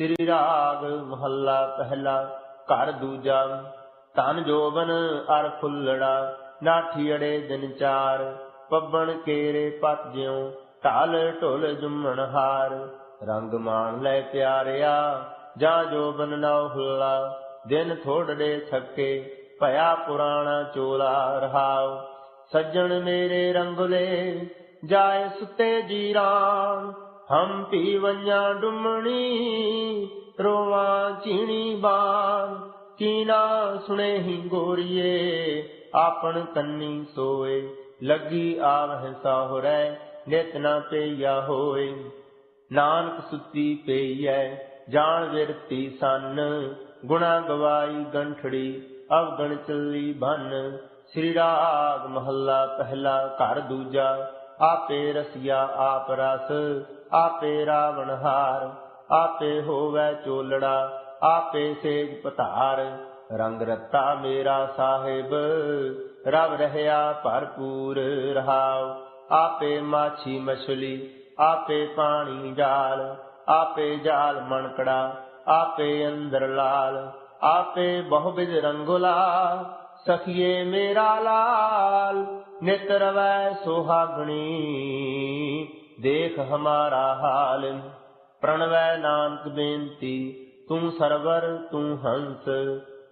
ਸ੍ਰੀ ਰਾਗ ਮਹੱਲਾ ਪਹਿਲਾ, ਘਰ ਦੂਜਾ, ਧਨ ਜੋਬਨ ਅਰ ਫੁੱਲੜਾ, ਨਾਠੀ ਦਿਨ ਚਾਰ, ਪੱਬਣ ਕੇਰੇ ਪਤ ਜਿਉ, ਢਾਲ ਢੋਲ ਜੁਮਣ ਹਾਰ, ਰੰਗ ਮਾਣ ਲੈ ਪਿਆਰਿਆ, ਜਾਂ ਜੋਬਨ ਨਾ ਹੁੱਲਾ, ਦਿਨ ਥੋੜੜੇ ਥੱਕੇ, ਭਇਆ ਪੁਰਾਣਾ ਚੋਲਾ ਰਹਾਉ, ਸੱਜਣ ਮੇਰੇ ਰੰਗਲੇ, ਜਾਏ ਸੁਤੇ ਜੀਰਾਨ ਹਮ ਪੀ ਵੰਜਾਂ ਡੁੰਮਣੀ, ਰੋਵਾਂ ਚੀਣੀ ਬਾਨ ਕੀਨਾ ਸੁਣੇ ਹੀ ਗੋਰੀਏ, ਆਪਣ ਕੰਨੀ ਸੋਏ। ਲੱਗੀ ਆਵਹਿ ਨਿਤ ਨਾ ਪਈਆ ਹੋਏ। ਨਾਨਕ ਸੁਤੀ ਪਈਐ, ਜਾਣ ਵਿਰਤੀ ਸੰਨ। ਗੁਣਾ ਗਵਾਈ ਗੰਠੜੀ, ਅਵਗਣ ਚੱਲੀ ਭੰਨ ਸ੍ਰੀ ਰਾਗ ਮਹੱਲਾ ਪਹਿਲਾ ਘਰ ਦੂਜਾ। ਆਪੇ ਰਸਿਆ ਆਪ ਰਸ, ਆਪੇ ਰਾਵਣ ਹਾਰ, ਆਪੇ ਹੋਵੇ ਚੋਲੜਾ, ਆਪੇ ਸੇਜ ਪਧਾਰ ਰੰਗ ਰਤਾ ਮੇਰਾ ਸਾਹਿਬ, ਰਵ ਰਹਿਆ ਭਰਪੂਰ ਰਹਾਉ। ਆਪੇ ਮਾਛੀ ਮਛਲੀ, ਆਪੇ ਪਾਣੀ ਜਾਲ, ਆਪੇ ਜਾਲ ਮਣਕੜਾ, ਆਪੇ ਅੰਦਰ ਲਾਲ, ਆਪੇ ਬਹੁਬਿਧ ਰੰਗੁਲਾ। ਸਖੀਏ ਮੇਰਾ ਲਾਲ ਨਿਤ ਰਵੈ ਸੁਹਾਗਣੀ ਦੇਖ ਹਮਾਰਾ ਹਾਲ ਪ੍ਰਣਵੈ ਨਾਨਕ ਬੇਨਤੀ ਤੂੰ ਸਰਵਰ ਤੂੰ ਹੰਸ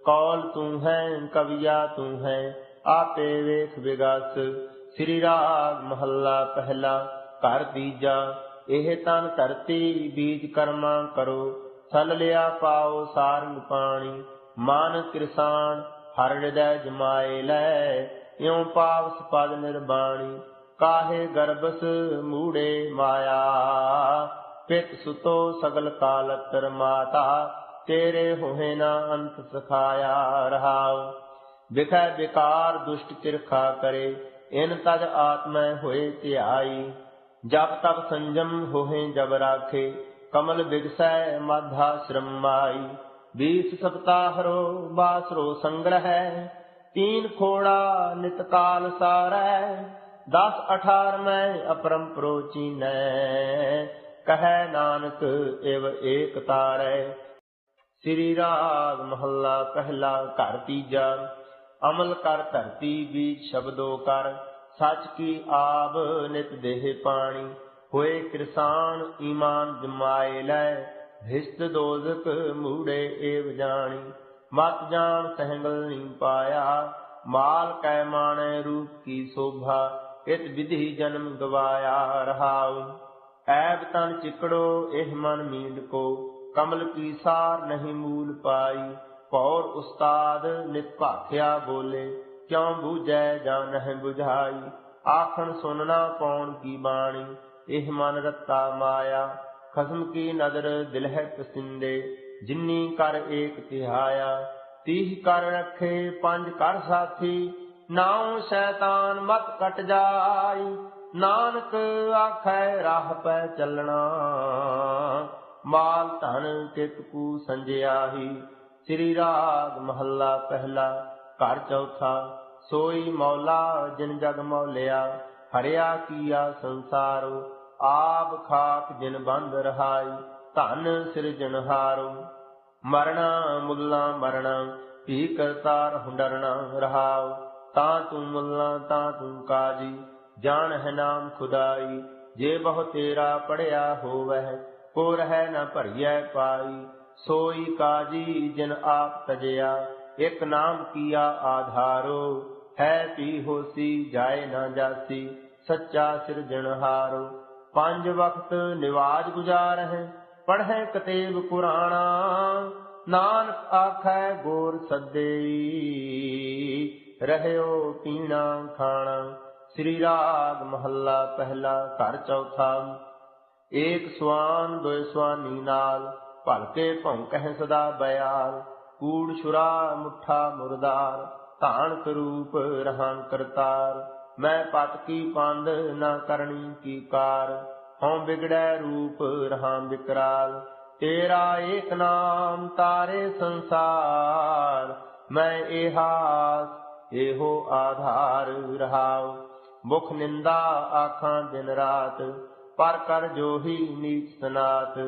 ਕੌਲ ਤੂੰ ਹੈ ਕਵਿਆ ਤੂੰ ਹੈ ਆਪੇ ਵੇਖ ਵਿਗਸ ਸ੍ਰੀ ਰਾਗ ਮਹੱਲਾ ਪਹਿਲਾ ਘਰ ਤੀਜਾ ਇਹ ਤਨ ਧਰਤੀ ਬੀਜ ਕਰਮਾ ਕਰੋ ਸਲ ਲਿਆ ਪਾਓ ਸਾਰੰਗ ਪਾਣੀ ਮਾਨ ਕਿਰਸਾਨ ਹਰ ਹਿਰਦੈ ਜਮਾਏ ਲੈ, ਇਉ ਪਾਵਸ ਪਦ ਨਿਰਬਾਣੀ, ਕਾਹੇ ਗਰਭਸ ਮੂੜੇ ਮਾਇਆ। ਪਿਤ ਸੁਤੋ ਸਗਲ ਕਾਲਤਰ ਮਾਤਾ ਤੇਰੇ ਹੋਏ ਨਾ ਅੰਤ ਸਖਾਇਆ ਰਹਾਉ। ਵਿਖੈ ਵਿਕਾਰ ਦੁਸ਼ਟ ਕਿਰਖਾ ਕਰੇ, ਇਨ ਤਜ ਆਤਮੈ ਹੋਏ ਧਿਆਈ। ਜਪ ਤਪ ਸੰਜਮ ਹੋਏ ਜਬ ਰਾਖੇ, ਕਮਲ ਵਿਗਸੈ ਮਾਧਾ ਸ਼ਰਮਾਈ ਬੀਸ ਸਪਤਾਹਰੋ ਬਾਸਰੋ ਸੰਗ੍ਰਹਿ, ਤੀਨ ਖੋੜਾ ਨਿਤ ਕਾਲ ਸਾਰੈ 10 18 ਮੈਂ ਅਪਰੰਪਰੋ ਚੀਨੈ, ਕਹੈ ਨਾਨਕ ਇਵ ਏਕ ਤਾਰੈ। ਸ੍ਰੀ ਰਾਗ ਮਹੱਲਾ ਪਹਿਲਾ ਘਰ ਤੀਜਾ, ਅਮਲ ਕਰ ਧਰਤੀ ਬੀਜ ਸ਼ਬਦੋ ਕਰ, ਸੱਚ ਕੀ ਆਬ ਨਿਤ ਦੇਹ ਪਾਣੀ, ਹੋਏ ਕਿਰਸਾਨ ਈਮਾਨ ਜਮਾਏ ਲੈ। ਹਿਸਤ ਦੋਜ਼ਕ ਮੂੜੇ ਏਵ ਜਾਣੀ, ਮਤ ਜਾਣ ਸਹਿੰਗਲ ਨਹੀਂ ਪਾਇਆ, ਮਾਲ ਕੈ ਮਾਣੇ ਰੂਪ ਕੀ ਸੋਭਾ, ਇਤ ਵਿਧੀ ਜਨਮ ਗਵਾਇਆ ਰਹਾਉ। ਐਬ ਤਨ ਚਿਕੜੋ, ਇਹ ਮਨ ਮੀਂਡ ਕੋ, ਕਮਲ ਕੀ ਸਾਰ ਨਹੀਂ ਮੂਲ ਪਾਈ ਪੌਰ ਉਸਤਾਦ ਨਿਤ ਭਾਖਿਆ ਬੋਲੇ, ਕਿਉ ਬੂਝੈ ਜਾਂ ਨਹਿ ਬੁਝਾਈ? ਆਖਣ ਸੁਨਣਾ ਪੌਣ ਕੀ ਬਾਣੀ, ਇਹ ਮਨ ਰਤਾ ਮਾਇਆ। ਖਸਮ ਕੀ ਨਦਰ ਦਿਲ ਹੈ ਪਸਿੰਦੇ, ਜਿਨੀ ਕਰ ਏਕ ਤਿਹਾਇਆ, ਤੀਹ ਕਰ ਰੱਖੇ ਪੰਜ ਕਰ ਸਾਥੀ, ਨਾਉ ਸ਼ੈਤਾਨ ਮਤ ਕਟ ਜਾਈ, ਨਾਨਕ ਆਖੈ ਰਾਹ ਪੈ ਚੱਲਣਾ। ਮਾਲ ਧਨ ਕਿਤ ਕੂ ਸੰਜਿਆਹੀ, ਸ੍ਰੀ ਰਾਗ ਮਹੱਲਾ ਪਹਿਲਾ, ਘਰ ਚੌਥਾ, ਸੋਈ ਮੌਲਾ ਜਿਨ ਜਗ ਮੌਲਿਆ, ਹਰਿਆ ਕੀਆ ਸੰਸਾਰੋ ਆਪ ਖਾਕ ਜਿਨ ਬੰਦ ਰਹਾਈ, ਧਨ ਸਿਰਜਣਹਾਰੋ ਮਰਣਾ ਮੁੱਲਾ ਮਰਣਾ ਭੀ ਕਰਤਾਰ ਹੁੰਡਰਣਾ ਰਹਾਉ ਤਾਂ ਤੂੰ ਮੁੱਲਾ, ਤਾਂ ਤੂੰ ਕਾਜੀ ਜਾਣ ਹੈ ਨਾਮ ਖੁਦਾਈ। ਜੇ ਬਹੁ ਤੇਰਾ ਪੜਿਆ ਹੋਵਹਿ ਕੋ ਰਹਿ ਨਾ ਭਰੀਐ ਪਾਈ। ਸੋਈ ਕਾਜੀ ਜਿਨ ਆਪ ਤਜਿਆ, ਇਕ ਨਾਮ ਕੀਆ ਆਧਾਰੋ। ਹੈ ਪੀ ਹੋਸੀ, ਜਾਏ ਨਾ ਜਾਸੀ, ਸੱਚਾ ਸਿਰਜਣਹਾਰੋ ਪੰਜ ਵਕਤ ਨਿਵਾਜ ਗੁਜ਼ਾਰਹਿ, ਪੜ੍ਹੈ ਕਤੇਬ ਕੁਰਾਨਾ ਨਾਨਕ ਆਖੈ ਗੋਰ ਸੱਦੇਈ, ਰਹਿਓ ਪੀਣਾ ਖਾਣਾ, ਸ੍ਰੀ ਰਾਗ ਮਹੱਲਾ ਪਹਿਲਾ ਘਰ ਚੌਥਾ। ਏਕ ਸਵਾਨ ਦੋਇ ਸਵਾਨੀ ਨਾਲ ਭਲਕੇ ਭੌਂਕਹਿ ਸਦਾ ਬਿਆਲ, ਕੂੜ ਛੁਰਾ ਮੁੱਠਾ ਮੁਰਦਾਰ ਧਾਨ ਕਰੂਪ ਰਹਾਂ ਕਰਤਾਰ। ਮੈਂ ਪਤ ਕੀ ਪੰਦ ਨਾ ਕਰਨੀ ਕੀ ਕਾਰ, ਹਉ ਬਿਗੜੈ ਰੂਪ ਰਹਾਂ ਵਿਕਰਾਲ। ਤੇਰਾ ਏਕ ਨਾਮ ਤਾਰੇ ਸੰਸਾਰ, ਮੈਂ ਇਹਾਸ ਇਹੋ ਆਧਾਰ ਰਹਾਉ। ਮੁਖ ਨਿੰਦਾ ਆਖਾਂ ਦਿਨ ਰਾਤ, ਪਰ ਕਰ ਜੋਹੀ ਨੀਚ ਸਨਾਤ।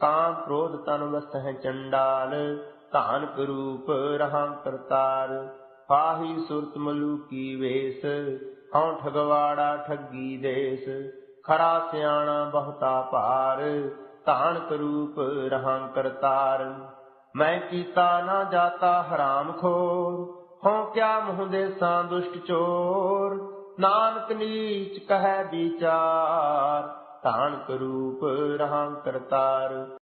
ਕਾਮ ਕ੍ਰੋਧ ਤਨ ਵਸਹਿ ਚੰਡਾਲ, ਧਾਨ ਕਰੂਪ ਰਹਾ ਕਰਤਾਰ। ਪਾਹੀ ਸੁਰਤ ਮਲੂਕੀ ਵੇਸ ਹਉ ਠਗਵਾੜਾ ਠੱਗੀ ਦੇਸ ਖਰਾ ਸਿਆਣਾ ਬਹੁਤਾ ਭਾਰ ਧਾਨ ਕਰੂਪ ਰਹਾ ਕਰਤਾਰ। ਮੈਂ ਕੀਤਾ ਨਾ ਜਾਤਾ ਹਰਾਮ ਖੋਰ, ਹਉ ਕਿਆ ਮੁਹ ਦੇਸਾਂ ਦੁਸ਼ਟ ਚੋਰ? ਨਾਨਕ ਨੀਚ ਕਹੈ ਵਿਚਾਰ ਧਾਨ ਕਰੂਪ ਰਹਾ ਕਰਤਾਰ।